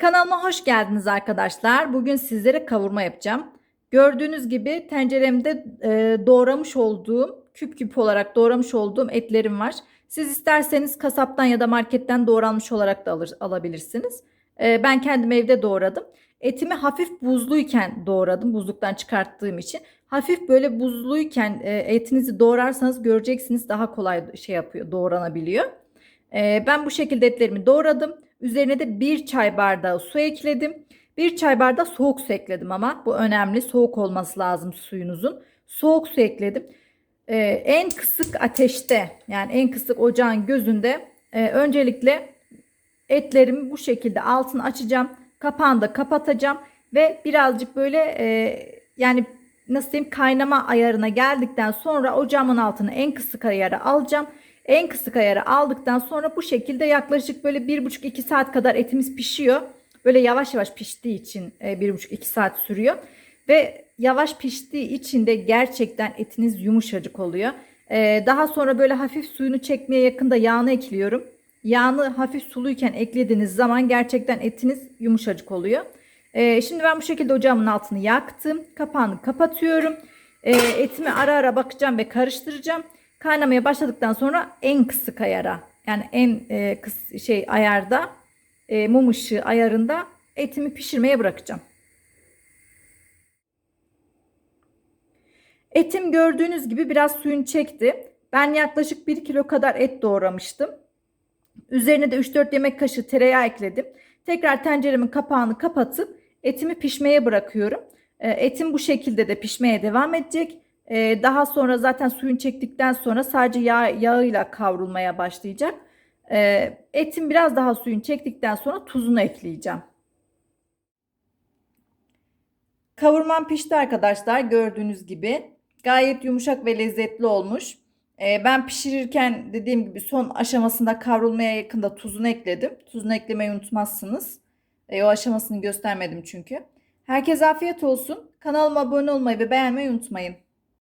Kanalıma hoş geldiniz arkadaşlar. Bugün sizlere kavurma yapacağım. Gördüğünüz gibi tenceremde e, doğramış olduğum, küp küp olarak doğramış olduğum etlerim var. Siz isterseniz kasaptan ya da marketten doğranmış olarak da alır, alabilirsiniz. E, ben kendim evde doğradım. Etimi hafif buzluyken doğradım. Buzluktan çıkarttığım için. Hafif böyle buzluyken e, etinizi doğrarsanız göreceksiniz daha kolay şey yapıyor, doğranabiliyor. E, ben bu şekilde etlerimi doğradım. Üzerine de bir çay bardağı su ekledim. Bir çay bardağı soğuk su ekledim ama bu önemli. Soğuk olması lazım suyunuzun. Soğuk su ekledim. Ee, en kısık ateşte yani en kısık ocağın gözünde e, öncelikle etlerimi bu şekilde altını açacağım. Kapağını da kapatacağım ve birazcık böyle e, yani nasıl diyeyim kaynama ayarına geldikten sonra ocağımın altını en kısık ayara alacağım. En kısık ayarı aldıktan sonra bu şekilde yaklaşık böyle 1,5-2 saat kadar etimiz pişiyor. Böyle yavaş yavaş piştiği için 1,5-2 saat sürüyor. Ve yavaş piştiği için de gerçekten etiniz yumuşacık oluyor. Ee, daha sonra böyle hafif suyunu çekmeye yakında yağını ekliyorum. Yağını hafif suluyken eklediğiniz zaman gerçekten etiniz yumuşacık oluyor. Ee, şimdi ben bu şekilde ocağımın altını yaktım. Kapağını kapatıyorum. Etimi ara ara bakacağım ve karıştıracağım. Kaynamaya başladıktan sonra en kısık ayara yani en e, kıs şey ayarda e, mum ışığı ayarında etimi pişirmeye bırakacağım. Etim gördüğünüz gibi biraz suyunu çekti. Ben yaklaşık 1 kilo kadar et doğramıştım. Üzerine de 3-4 yemek kaşığı tereyağı ekledim. Tekrar tenceremin kapağını kapatıp etimi pişmeye bırakıyorum. E, etim bu şekilde de pişmeye devam edecek. Ee, daha sonra zaten suyun çektikten sonra sadece yağ, yağıyla kavrulmaya başlayacak. Ee, etin biraz daha suyun çektikten sonra tuzunu ekleyeceğim. Kavurmam pişti arkadaşlar gördüğünüz gibi. Gayet yumuşak ve lezzetli olmuş. Ee, ben pişirirken dediğim gibi son aşamasında kavrulmaya yakında tuzunu ekledim. Tuzunu eklemeyi unutmazsınız. O aşamasını göstermedim çünkü. Herkese afiyet olsun. Kanalıma abone olmayı ve beğenmeyi unutmayın.